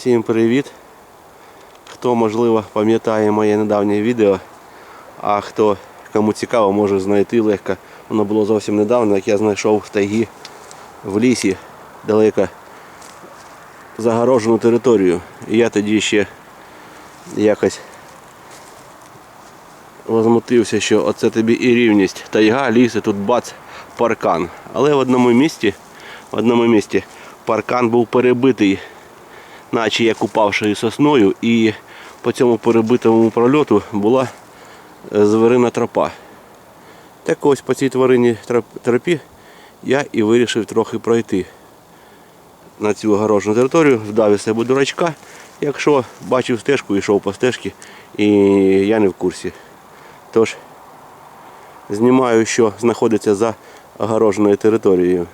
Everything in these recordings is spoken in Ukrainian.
Всім привіт! Хто можливо пам'ятає моє недавнє відео, а хто кому цікаво, може знайти легко. Воно було зовсім недавно, як я знайшов в тайгі в лісі далеко загорожену територію. І я тоді ще якось возмутився, що оце тобі і рівність. Тайга, ліс, і тут бац, паркан. Але в одному місці, в одному місці паркан був перебитий наче як упавшою сосною, і по цьому перебитому прольоту була е, зверина тропа. Так ось по цій тварині троп- тропі я і вирішив трохи пройти на цю огорожену територію, вдав із себе дурачка. Якщо бачив стежку, йшов по стежці, і я не в курсі. Тож знімаю, що знаходиться за огороженою територією.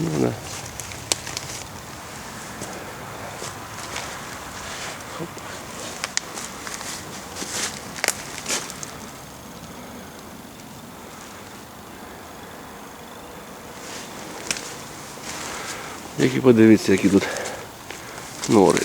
Ну, да. Хоп. Які подивіться, які тут нори.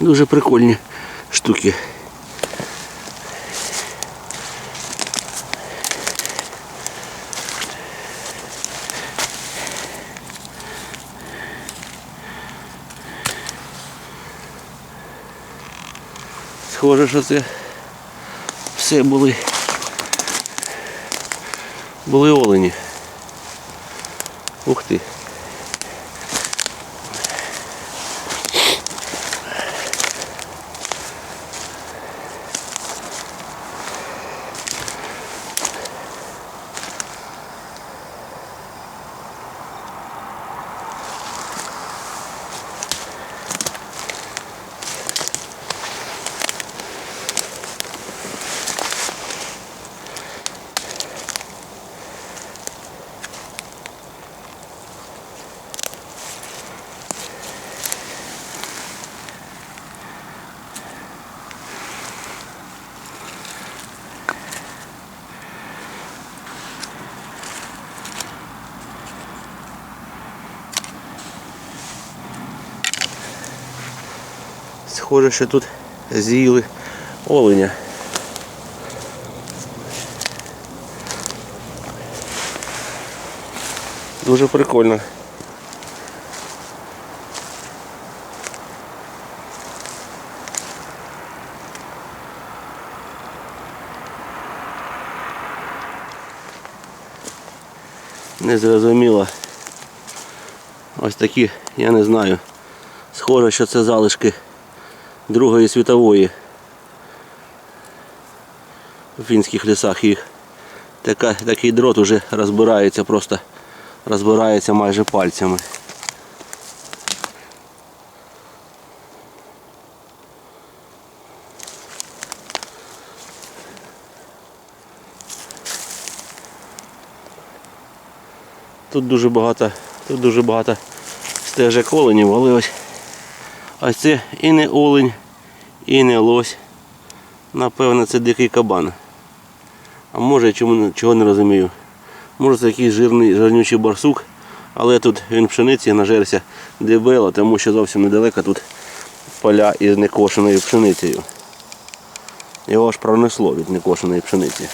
Дуже, прикольні штуки. Схоже, що це все були були олені. Ух ти. Схоже, що тут з'їли оленя. Дуже прикольно. Незрозуміло. Ось такі, я не знаю. Схоже, що це залишки Другої світової у фінських лісах їх. Така, такий дрот уже розбирається, просто розбирається майже пальцями. Тут дуже багато, тут дуже багато стежок оленів, але ось ось це і не олень, і не лось. Напевно, це дикий кабан. А може чому чого не розумію. Може це якийсь жирний жирнючий барсук, але тут він пшениці нажерся дебело, тому що зовсім недалеко тут поля із некошеною пшеницею. Його аж пронесло від некошеної пшениці.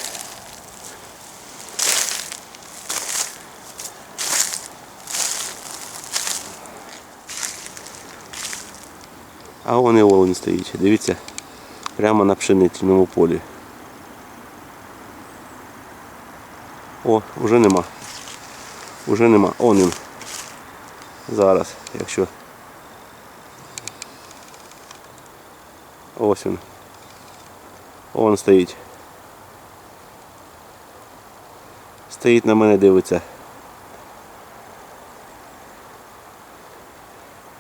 А вон і олень стоїть. Дивіться, прямо на пшеничному полі. О, вже нема. Уже нема. Он він. Зараз, якщо. Ось він. Он стоїть. Стоїть на мене, дивиться.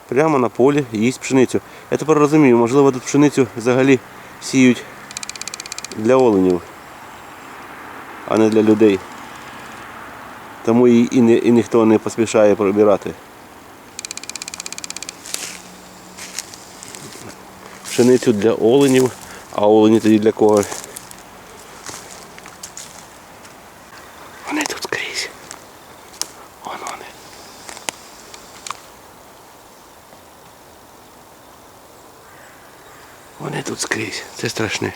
Прямо на полі їсть пшеницю. Я тепер розумію, можливо тут пшеницю взагалі сіють для оленів, а не для людей. Тому її і, ні, і ніхто не поспішає пробирати. Пшеницю для оленів, а олені тоді для кого? Вони тут скрізь. Вон вони. Вони тут скрізь. Це страшне.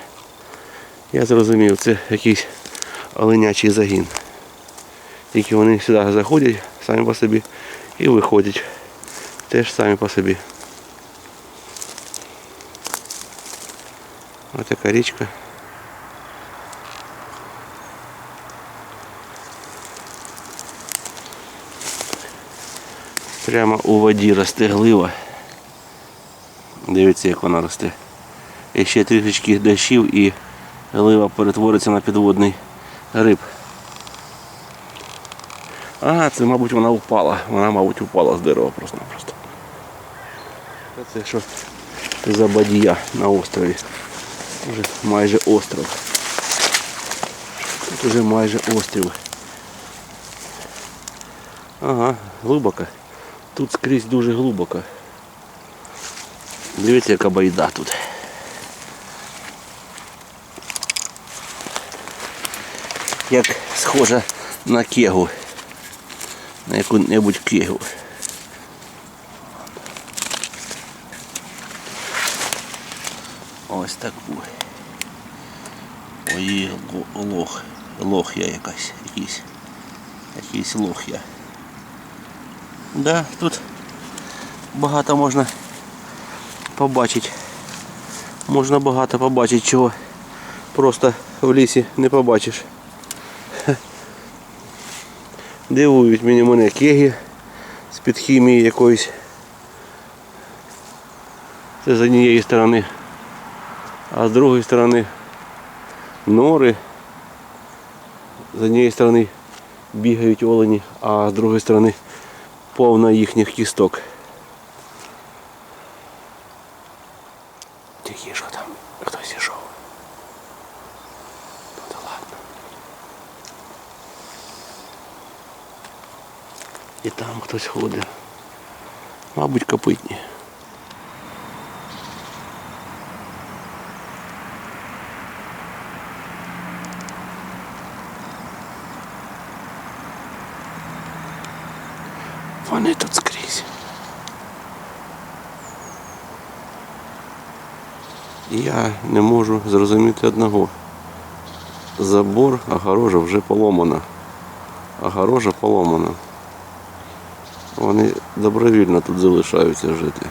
Я зрозумів, це якийсь оленячий загін. Тільки вони сюди заходять самі по собі і виходять теж самі по собі. Ось така річка. Прямо у воді росте глива. Дивіться, як вона росте. Ще трішечки дощів і глива перетвориться на підводний риб. А, це, мабуть, вона впала. Вона, мабуть, впала з дерева просто-напросто. Це що за бадія на острові. Вже майже остров. Тут вже майже острів. Ага, глибоко. Тут скрізь дуже глибоко. Дивіться, яка байда тут. Як схожа на кегу. На яку-небудь кегу. Ось таку. Ой, ло- лох. Лох я якась. Якийсь. Якийсь лох я. Да, тут багато можна побачити. Можна багато побачити, чого просто в лісі не побачиш. Дивують мені мене кеги з-під хімії якоїсь. Це з однієї сторони. А з другої сторони нори. З однієї сторони бігають олені, а з другої сторони повна їхніх кісток. Тихіше там, хтось ішов. Ну да ладно. І там хтось ходить. Мабуть, копитні. Вони тут скрізь. Я не можу зрозуміти одного. Забор огорожа вже поломана. Огорожа поломана. Вони добровільно тут залишаються жити.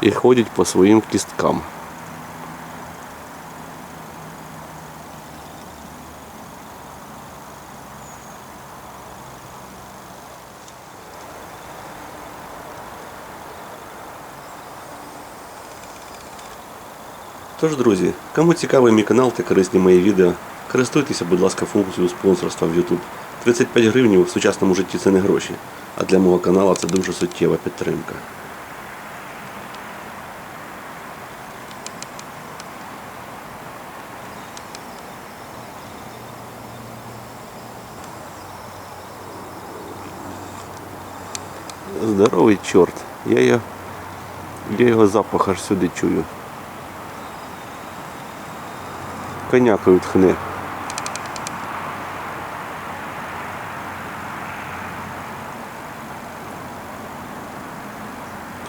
І ходять по своїм кісткам. Тож, друзі, кому цікавий мій канал та корисні мої відео, користуйтеся, будь ласка, функцією спонсорства в YouTube. 35 гривень в сучасному житті це не гроші, а для мого каналу це дуже суттєва підтримка. Здоровий чорт. Я його, я його запах аж сюди чую. Конякою тхне.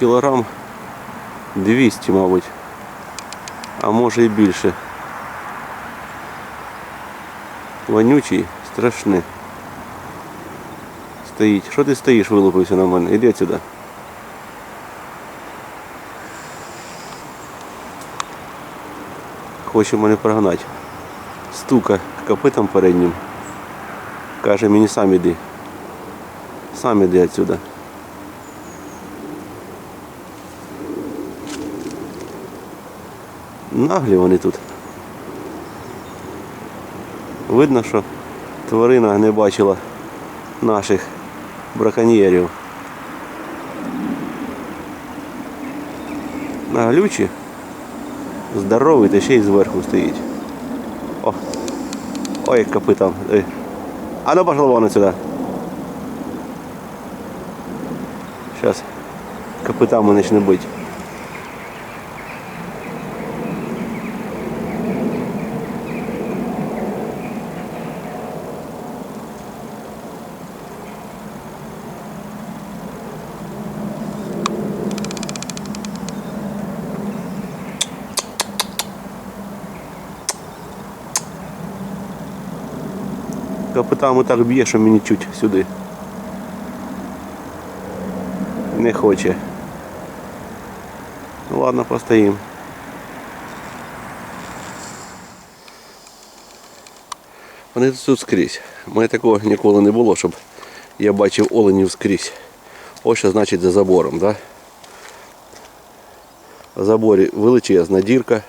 Кілограм 200, мабуть. А може і більше. Вонючий, страшний. Стоїть. Що ти стоїш, вилупився на мене? Іди сюди. Хоче мене прогнати. Стука копитом переднім. Каже, мені сам іди. Сам іди отсюда. Наглі вони тут. Видно, що тварина не бачила наших браконьєрів. Наглючі. Здоровий, та ще й зверху стоїть. О! Ой, як копитом. А ну пошла вон отсюда. Сейчас копытами начну быть. Копитами так б'є, що мені чуть сюди. Не хоче. Ну ладно, постоїм. Вони тут скрізь. У мене такого ніколи не було, щоб я бачив оленів скрізь. Ось що значить за забором, да? В заборі величезна дірка.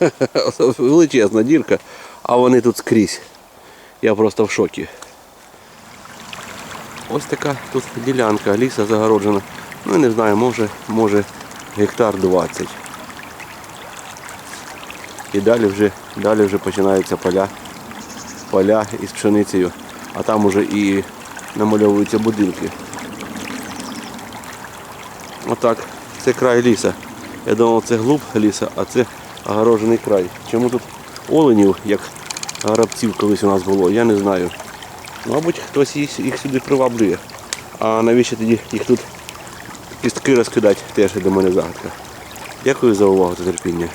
величезна дірка, а вони тут скрізь. Я просто в шокі. Ось така тут ділянка, ліса загороджена. Ну не знаю, може, може гектар 20. І далі вже, далі вже починаються поля. Поля із пшеницею. А там уже і намальовуються будинки. Отак. Це край ліса. Я думав, це глуб ліса, а це огорожений край. Чому тут оленів, як грабців колись у нас було, я не знаю. Мабуть, хтось їх, сюди приваблює. А навіщо тоді їх тут кістки розкидати, теж для мене загадка. Дякую за увагу та терпіння.